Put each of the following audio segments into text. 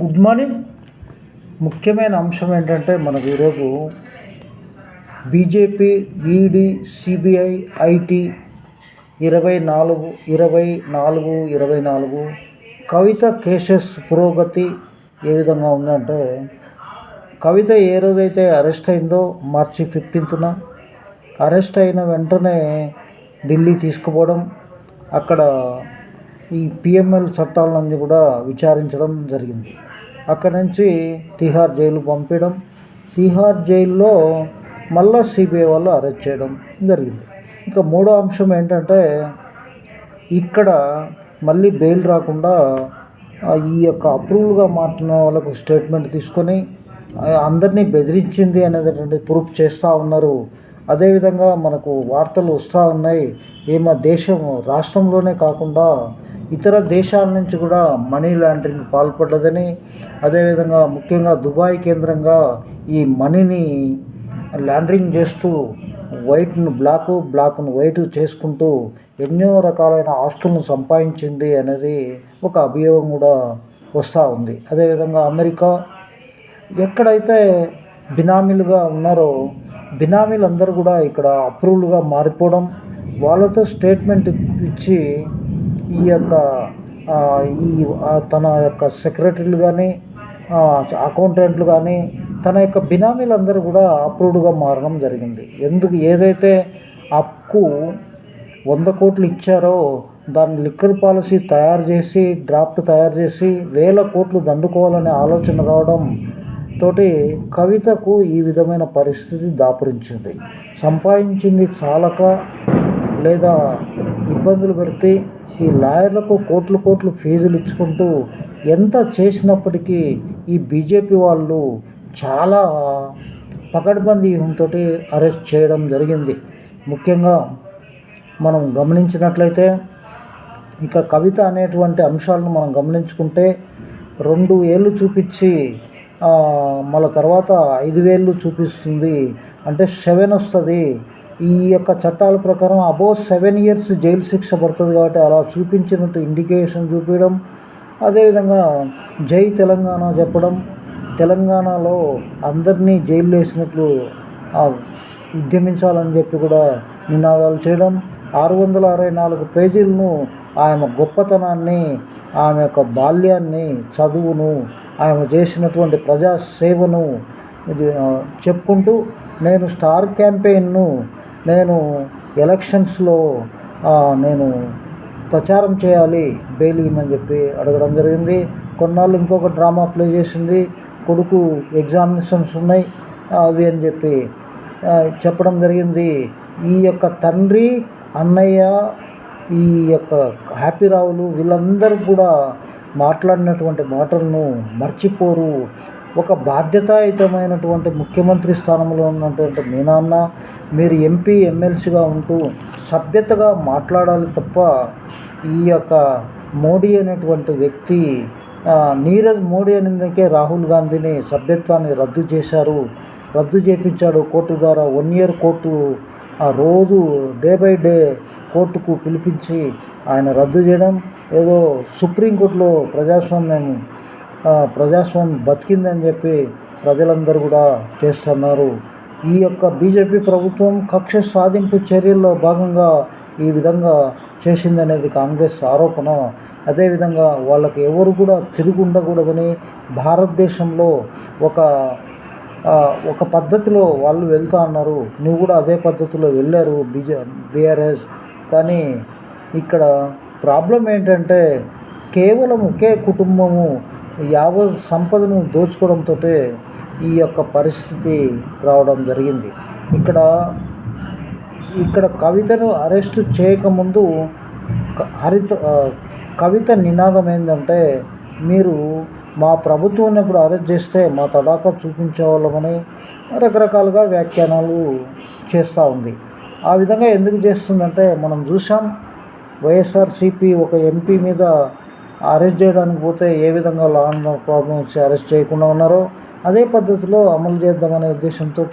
Good morning. ముఖ్యమైన అంశం ఏంటంటే మనకు ఈరోజు బీజేపీ ఈడీ సిబిఐ ఐటీ ఇరవై నాలుగు ఇరవై నాలుగు ఇరవై నాలుగు కవిత కేసెస్ పురోగతి ఏ విధంగా ఉందంటే కవిత ఏ రోజైతే అరెస్ట్ అయిందో మార్చి ఫిఫ్టీన్త్న అరెస్ట్ అయిన వెంటనే ఢిల్లీ తీసుకుపోవడం అక్కడ ఈ పిఎంఎల్ చట్టాలన్నీ కూడా విచారించడం జరిగింది. అక్కడి నుంచి తిహార్ జైలు పంపించడం తిహార్ జైల్లో మళ్ళా సిబిఐ వాళ్ళు అరెస్ట్ చేయడం జరిగింది. ఇంకా మూడో అంశం ఏంటంటే ఇక్కడ మళ్ళీ బెయిల్ రాకుండా ఈ యొక్క అప్రూవల్గా మాట్లాడిన వాళ్ళకు స్టేట్మెంట్ తీసుకొని అందరినీ బెదిరించింది అనేటువంటి ప్రూఫ్ చేస్తూ ఉన్నారు. అదేవిధంగా మనకు వార్తలు వస్తూ ఉన్నాయి. ఏమో దేశం రాష్ట్రంలోనే కాకుండా ఇతర దేశాల నుంచి కూడా మనీ లాండరింగ్ పాల్పడ్డదని అదేవిధంగా ముఖ్యంగా దుబాయ్ కేంద్రంగా ఈ మనీని లాండరింగ్ చేస్తూ వైట్ను బ్లాక్ బ్లాక్ను వైట్ చేసుకుంటూ ఎన్నో రకాలైన ఆస్తులను సంపాదించింది అనేది ఒక అభియోగం కూడా వస్తూ ఉంది. అదేవిధంగా అమెరికా ఎక్కడైతే బినామీలుగా ఉన్నారో బినామీలందరూ కూడా ఇక్కడ అప్రూవ్లుగా మారిపోవడం వాళ్ళతో స్టేట్మెంట్ ఇచ్చి ఈ యొక్క ఈ తన యొక్క సెక్రటరీలు కానీ అకౌంటెంట్లు కానీ తన యొక్క బినామీలందరూ కూడా అప్రూవ్డ్గా మారడం జరిగింది. ఎందుకు? ఏదైతే అప్పు వంద కోట్లు ఇచ్చారో దాన్ని లిక్కర్ పాలసీ తయారు చేసి డ్రాఫ్ట్ తయారు చేసి వేల కోట్లు దండుకోవాలనే ఆలోచన రావడం తోటి కవితకు ఈ విధమైన పరిస్థితి దాపురించింది. సంపాదించింది చాలక లేదా ఇబ్బందులు పెడితే ఈ లాయర్లకు కోట్లు కోట్లు ఫీజులు ఇచ్చుకుంటూ ఎంత చేసినప్పటికీ ఈ బీజేపీ వాళ్ళు చాలా పకడ్బందీ వ్యూహంతో అరెస్ట్ చేయడం జరిగింది. ముఖ్యంగా మనం గమనించినట్లయితే ఇక కవిత అనేటువంటి అంశాలను మనం గమనించుకుంటే రెండు ఏళ్ళు చూపించి మళ్ళీ తర్వాత ఐదు వేలు చూపిస్తుంది. అంటే సెవెన్ వస్తుంది. ఈ యొక్క చట్టాల ప్రకారం అబోవ్ సెవెన్ ఇయర్స్ జైలు శిక్ష పడుతుంది కాబట్టి అలా చూపించినట్టు ఇండికేషన్ చూపించడం అదేవిధంగా జై తెలంగాణ చెప్పడం తెలంగాణలో అందరినీ జైలు వేసినట్లు ఉద్యమించాలని చెప్పి కూడా నినాదాలు చేయడం ఆరు వందల అరవై నాలుగు పేజీలను ఆమె గొప్పతనాన్ని ఆమె యొక్క బాల్యాన్ని చదువును ఆమె చేసినటువంటి ప్రజా సేవను చెప్పుకుంటూ నేను స్టార్ క్యాంపెయిన్ను నేను ఎలక్షన్స్లో నేను ప్రచారం చేయాలి బెయిలీమని చెప్పి అడగడం జరిగింది. కొన్నాళ్ళు ఇంకొక డ్రామా ప్లే చేసింది. కొడుకు ఎగ్జామినేషన్స్ ఉన్నాయి అవి అని చెప్పి చెప్పడం జరిగింది. ఈ యొక్క తండ్రి అన్నయ్య ఈ యొక్క హ్యాపీ రావులు వీళ్ళందరూ కూడా మాట్లాడినటువంటి మాటలను మర్చిపోరు. ఒక బాధ్యతాయుతమైనటువంటి ముఖ్యమంత్రి స్థానంలో ఉన్నటువంటి మీ నాన్న మీరు ఎంపీ ఎమ్మెల్సీగా ఉంటూ సభ్యతగా మాట్లాడాలి తప్ప ఈ యొక్క మోడీ అనేటువంటి వ్యక్తి నీరజ్ మోడీ అనేందుకే రాహుల్ గాంధీని సభ్యత్వాన్ని రద్దు చేశారు. రద్దు చేపించాడు కోర్టు ద్వారా వన్ ఇయర్ కోర్టు. ఆ రోజు డే బై డే కోర్టుకు పిలిపించి ఆయన రద్దు చేయడం. ఏదో సుప్రీంకోర్టులో ప్రజాస్వామ్యం ప్రజాస్వామ్యం బతికిందని చెప్పి ప్రజలందరూ కూడా చేస్తున్నారు. ఈ యొక్క బీజేపీ ప్రభుత్వం కక్ష సాధింపు చర్యల్లో భాగంగా ఈ విధంగా చేసిందనేది కాంగ్రెస్ ఆరోపణ. అదేవిధంగా వాళ్ళకి ఎవరు కూడా తిరిగి ఉండకూడదని భారతదేశంలో ఒక ఒక పద్ధతిలో వాళ్ళు వెళ్తా అన్నారు. నువ్వు కూడా అదే పద్ధతిలో వెళ్ళారు బీజే బీఆర్ఎస్. కానీ ఇక్కడ ప్రాబ్లం ఏంటంటే కేవలం ఒకే కుటుంబము యావ సంపదను దోచుకోవడంతో ఈ యొక్క పరిస్థితి రావడం జరిగింది. ఇక్కడ ఇక్కడ కవితను అరెస్ట్ చేయకముందు హరిత కవిత నినాదం ఏంటంటే మీరు మా ప్రభుత్వం ఇప్పుడు అరెస్ట్ చేస్తే మా తడాకా చూపించేవాళ్ళమని రకరకాలుగా వ్యాఖ్యానాలు చేస్తూ ఉంది. ఆ విధంగా ఎందుకు చేస్తుందంటే మనం చూసాం వైఎస్ఆర్సిపి ఒక ఎంపీ మీద అరెస్ట్ చేయడానికి పోతే ఏ విధంగా లా అండ్ ప్రాబ్లం వచ్చి అరెస్ట్ చేయకుండా ఉన్నారో అదే పద్ధతిలో అమలు చేద్దామనే ఉద్దేశంతో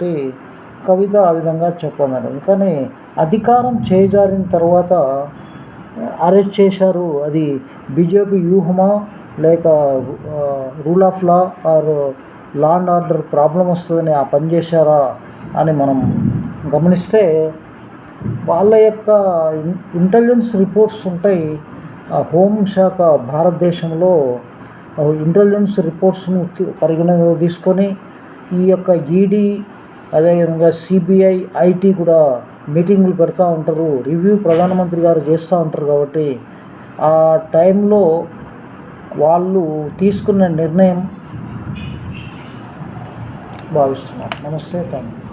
కవిత ఆ విధంగా చెప్పన్నారు కానీ అధికారం చేజారిన తర్వాత అరెస్ట్ చేశారు. అది బీజేపీ వ్యూహమా? లేక rule of law or law and order problem వస్తుందని ఆ పని చేశారా అని మనం గమనిస్తే వాళ్ళ యొక్క ఇంటెలిజెన్స్ రిపోర్ట్స్ ఉంటాయి. హోంశాఖ భారతదేశంలో ఇంటెలిజెన్స్ రిపోర్ట్స్ను పరిగణనలో తీసుకొని ఈ యొక్క ఈడీ అదేవిధంగా సిబిఐ ఐటీ కూడా మీటింగులు పెడతా ఉంటారు రివ్యూ ప్రధానమంత్రి గారు చేస్తూ ఉంటారు కాబట్టి ఆ టైంలో వాళ్ళు తీసుకున్న నిర్ణయం భావిస్తున్నాం నమస్తే థ్యాంక్ యూ